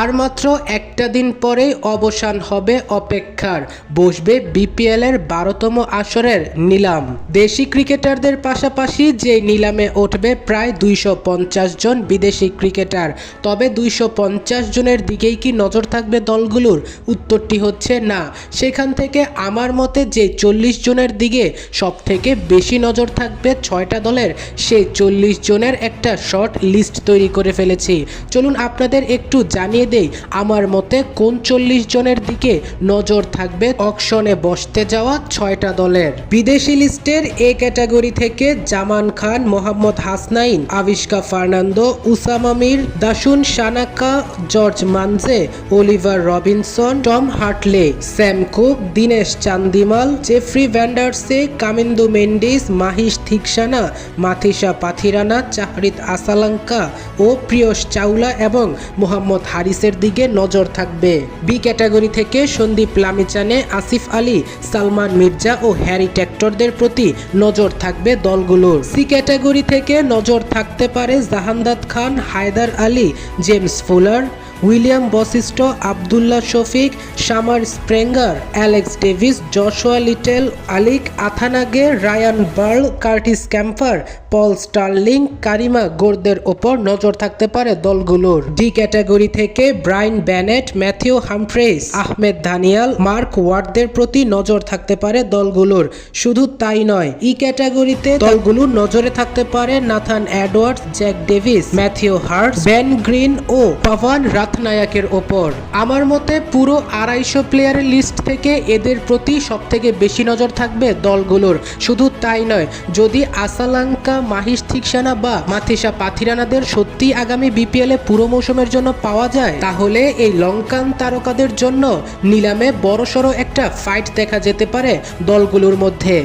আর মাত্র একটা দিন পরেই অবসান হবে অপেক্ষার, বসবে বিপিএল এর বারোতম আসরের নিলাম। দেশি ক্রিকেটারদের পাশাপাশি যে নিলামে উঠবে প্রায় দুইশো পঞ্চাশ জন বিদেশি ক্রিকেটার, তবে দুইশো পঞ্চাশ জনের দিকেই কি নজর থাকবে দলগুলোর? উত্তরটি হচ্ছে না। সেখান থেকে আমার মতে যে চল্লিশ জনের দিকে সব থেকে বেশি নজর থাকবে ছয়টা দলের, সেই চল্লিশ জনের একটা শর্ট লিস্ট তৈরি করে ফেলেছি। চলুন আপনাদের একটু জানিয়ে দেই। আমার মতে কোন চল্লিশ জনের দিকে নজর থাকবে অকশনে বসতে যাওয়া ছয়টা দলের। বিদেশি লিস্টের এ ক্যাটাগরি থেকে Zaman Khan, Mohammad Hasnain, Avishka Fernando, Usama Dasun Shanaka George Munsey Oliver Robinson, Tom Hartley, Sam Cook, Dinesh Chandimal, Jeffrey Vandersay, Kamindu Mendis, Maheesh Theekshana Matheesha Pathirana, Charith Asalanka ও প্রিয়স চাউলা এবং মোহাম্মদ হারিসের দিকে নজর থাকবে। B category থেকে সন্দীপ লামিচানে আসিফ আলী, সালমান মির্জা ও Harry ট্যাক্টরদের প্রতি নজর থাকবে দলগুলোর। সি ক্যাটাগরি থেকে নজর থাকতে পারে Jahandad Khan, Haider Ali, James Fuller William Vashisht, Abdullah Shafique, Samar Sprenger, Alex Davies, Joshua Little, Alick Athanaze, Ryan Burl, Curtis Campher, Paul Stirling, কারিমা গোরদের ওপর নজর থাকতে পারে দলগুলোর। ডি ক্যাটাগরি থেকে Brian Bennett, Matthew Humphreys Ahmed Daniyal, Mark ওয়ার্ডদের প্রতি নজর থাকতে পারে দলগুলোর। শুধু তাই নয়, ই ক্যাটাগরিতে দলগুলোর নজরে থাকতে পারে Nathan Edwards Jack Davies, Matthew Hurt Ben Green ও পাভান রাথনায়াকের ওপর। আমার মতে পুরো আড়াইশো প্লেয়ারের লিস্ট থেকে এদের প্রতি সব থেকে বেশি নজর থাকবে দলগুলোর। শুধু তাই নয়, যদি আসালাঙ্কা মাহিস থিকসানা বা মাথিসা পাথিরানাদের সত্যি আগামী বিপিএল পুরো মৌসুমের জন্য পাওয়া যায়, তাহলে এই লঙ্কান তারকাদের জন্য নিলামে বড়সড় একটা ফাইট দেখা যেতে পারে দলগুলোর মধ্যে।